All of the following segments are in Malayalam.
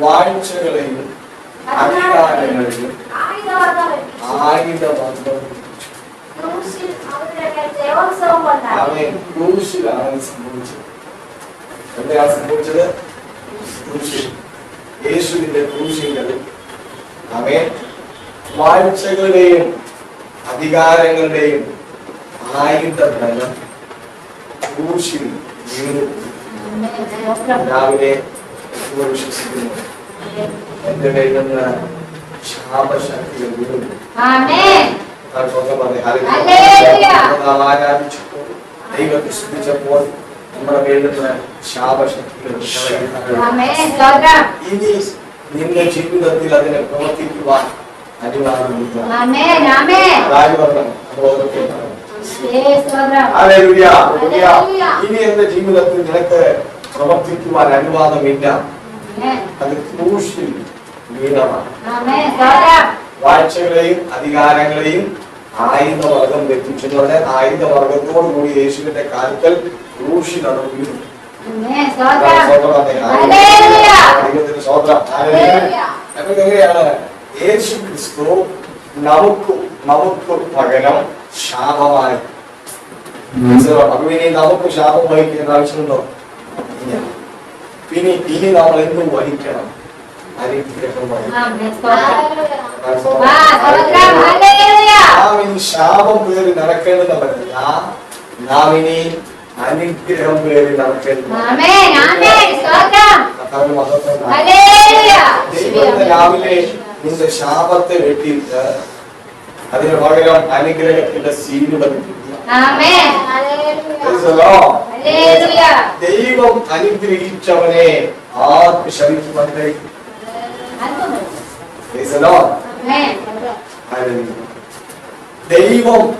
വാഴ്ചകളെയും സംഭവിച്ചത് എന്താണ് സംഭവിച്ചത്? യേശുവിന്റെ വാഴ്ചകളുടെയും അധികാരങ്ങളുടെയും ആയുധ ബലം രാവിലെ വിശ്വസിക്കുന്നു. എന്റെ കയ്യിൽ നിന്ന് ശാപശക്തികൾ. നാം ആരാധിച്ചപ്പോൾ ദൈവത്തെ സ്തുതിച്ചപ്പോൾ നമ്മുടെ കയ്യിൽ നിന്ന് ശാപശക്തികൾ. ഇനി നിന്റെ ജീവിതത്തിൽ അതിനെ പ്രവർത്തിക്കുവാൻ അനുവാദമില്ല ഇനി എന്റെ ജീവിതത്തിൽ നിനക്ക് പ്രവർത്തിക്കുവാൻ അനുവാദമില്ല. അത് ക്രൂശിൽ വാഴ്ചകളെയും അധികാരങ്ങളെയും ആയുധവർഗം വെപ്പിച്ചതോടെ ആയുധവർഗത്തോടു കൂടി യേശുവിന്റെ കാൽക്കൽ ക്രൂശിലാണ് എങ്ങനെയാണ് യേശു ക്രിസ്തു നമുക്ക് നമുക്ക് പകരം ശാപമായി അപ്പൊ ഇനി നമുക്ക് ശാപം വഹിക്കേണ്ട ആവശ്യമുണ്ടോ. ഇനി ഇനി നമ്മൾ എന്ത് വഹിക്കണം? ശാപം പേര് നടക്കേണ്ടതല്ല നാം ഇനി അനുഗ്രഹം പേറി നടക്കേണ്ടത് രാവിലെ നിന്റെ ശാപത്തെ വെട്ടിയിട്ട് അതിന് പകരം അനുഗ്രഹത്തിന്റെ സീന്. ദൈവം അനുഗ്രഹിച്ചവനെ ആർക്ക്. Hallelujah. ദൈവം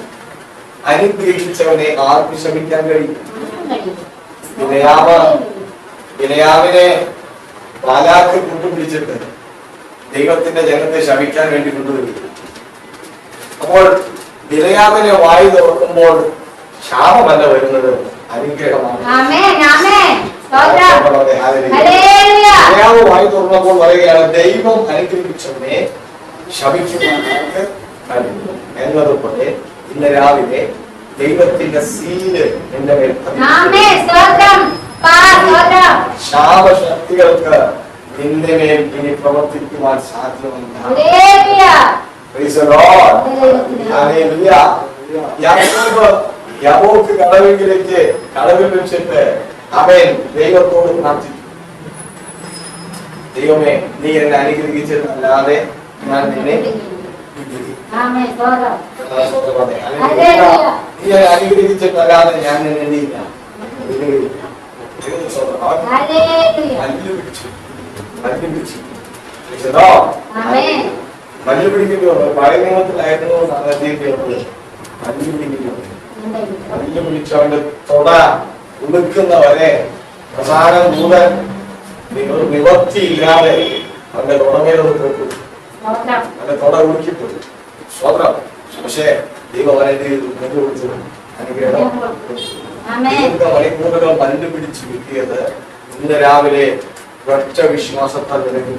അനുഗ്രഹിച്ചവനെ ആർക്ക് ശമിക്കാൻ കഴിയും? വിനയാമ വിനയാമിനെ പാലാക്ക് കൂട്ടുപിടിച്ചിട്ട് ദൈവത്തിന്റെ ജനത്തെ ശമിക്കാൻ വേണ്ടി കൊണ്ടുവരും. അപ്പോൾ ബിലയാമിനെ വായി തുറക്കുമ്പോൾ ക്ഷാമമല്ല വരുന്നത് അനുഗ്രഹമാണ്. വിനയാമ് വായി തുറന്നപ്പോൾ പറയുകയാണ് ദൈവം അനുഗ്രഹിച്ചവനെ ശമിക്കുവാനായിട്ട് കഴിയും. എന്നതുപോലെ ഇന്ന് രാവിലെ ദൈവത്തിന്റെ സീൽ എന്റെ മേൽ. ശാപശക്തികൾക്ക് നിന്റെ മേൽ ഇനി പ്രവർത്തിക്കുവാൻ സാധ്യമല്ല യാബോക്ക് കടവിലേക്ക് കടവിൽ വെച്ചിട്ട് അവൻ ദൈവത്തോട് പ്രാർത്ഥിച്ചു ദൈവമേ നീ എന്നെ അനുഗ്രഹിച്ചതല്ലാതെ ഞാൻ നിന്നെ നീ എന്നെ അനുഗ്രഹിച്ചിട്ടല്ലാതെ ഞാൻ നിന്നെ നീല്ല അനുഗ്രഹിച്ചു മല്ലുപിടിച്ചു പിടിക്കുന്നു പഴയ നിയമത്തിലായിരുന്നു മല്ല് പിടിക്കുന്നു മല്ല് പിടിച്ചവന്റെ തൊട. ഉടുക്കുന്നവരെ പ്രധാനം ദൂതൻ നിവ- നിവർത്തിയില്ലാതെ അവന്റെ തുടമേലത് കേട്ടു അവന്റെ തൊട ഉടുക്കിപ്പോയി സ്വതന്ത്രം പക്ഷേ ദൈവം അവനെ അനുഗ്രഹം. ദീർഘ മണിക്കൂറുകൾ മല്ല് പിടിച്ച് കിട്ടിയത് ഇന്ന് രാവിലെ ഒറ്റ വിശ്വാസത്താൽ ഒരൊറ്റ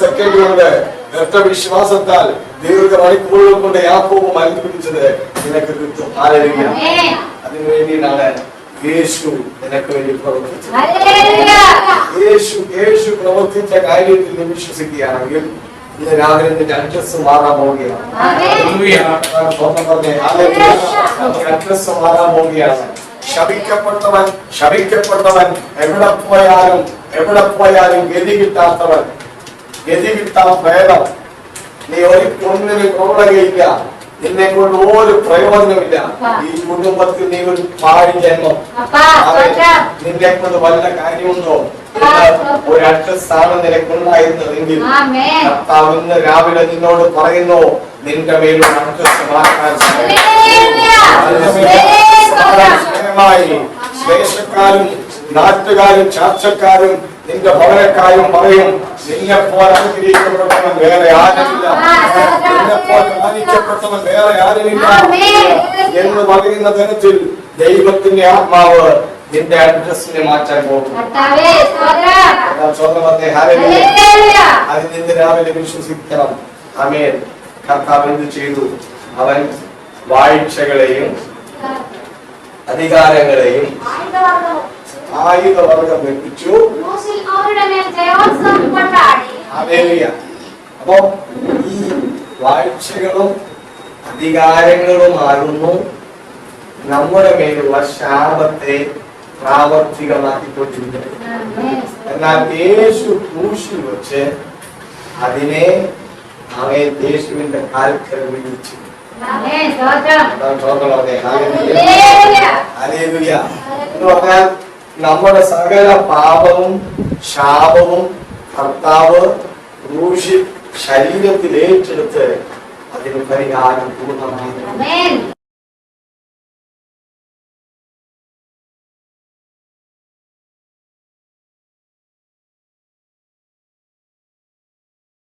സെക്കൻഡുകളുടെ ഒറ്റ വിശ്വാസത്താൽ ദീർഘ മണിക്കൂറുകൾ കൊണ്ട് യാക്കോബ് മരുന്ന് പിടിച്ചത് നിനക്ക്. അതിനു വേണ്ടിയിട്ടാണ് യേശു നിനക്ക് വേണ്ടി പ്രവർത്തിച്ചത് പ്രവർത്തിച്ച കാര്യത്തിൽ നീ വിശ്വസിക്കുകയാണെങ്കിൽ ഇന്ന് രാവിലെ നിന്റെ അഡ്രസ് മാറാൻ പോവുകയാണ് അഡ്രസ് മാറാൻ പോവുകയാണ് ശപിക്കപ്പെട്ടവൻ ശപിക്കപ്പെട്ടവൻ എവിടെ പോയാലും എവിടെ പോയാലും ഗതി കിട്ടാത്തവൻ. ഗതി കിട്ടാൻ ഭേദം. നീ ഒരു ഒന്നിന് കൊള്ളുകയില്ല നിന്നെ കൊണ്ട് ഒരു പ്രയോജനമില്ല. ഈ കുടുംബത്തിൽ നീ ഒരു പാഴ് ജന്മം. നിന്നെ കൊണ്ട് വല്ല കാര്യമുണ്ടോ? ഒരു അഡ്രസ്സാണ് നിനക്കുണ്ടായിരുന്നതെങ്കിൽ കർത്താവ് ഇന്ന് രാവിലെ നിന്നോട് പറയുന്നു നിന്റെ മേലും അഡ്രസ് മാറ്റാൻ സ്നേഹമായി ശ്ലേഷക്കാരും നാട്ടുകാരും ചാർച്ചക്കാരും നിന്റെ ഭവനക്കാരും പറയും നിന്നെ പോലെ അനുഗ്രഹിക്കപ്പെട്ടവൻ വേറെ ആരുമില്ല. നിന്നെപ്പോൾ മാനിക്കപ്പെട്ടവൻ വേറെ ആരുമില്ല. എന്ന് പറയുന്ന തരത്തിൽ ദൈവത്തിന്റെ ആത്മാവ് നിന്റെ അഡ്രസ്സിനെ മാറ്റാൻ പോകും അത് നിന്ന് രാവിലെ വിശ്വസിക്കണം. അമേൻ കർത്താവ് എന്ത് ചെയ്തു? അവൻ വാഴ്ചകളെയും അധികാരങ്ങളെയും ആയുധവർഗം വെപ്പിച്ചു. അപ്പോ ഈ വാഴ്ചകളും അധികാരങ്ങളുമാകുന്നു. നമ്മുടെ മേലുള്ള ശാപത്തെ പ്രാവർത്തികമാക്കിക്കൊണ്ടിരിക്കുന്നത് എന്നാൽ യേശു ക്രൂശിൽ വെച്ച് അതിനെ അവൻ യേശുവിന്റെ കാൽക്കൽ വിളിച്ചു. ഹല്ലേലൂയ. എന്ന് പറഞ്ഞാൽ നമ്മുടെ സകല പാപവും ശാപവും കർത്താവ് ശരീരത്തിൽ ഏറ്റെടുത്ത് അതിന് പരിഹാരം പൂർണമായി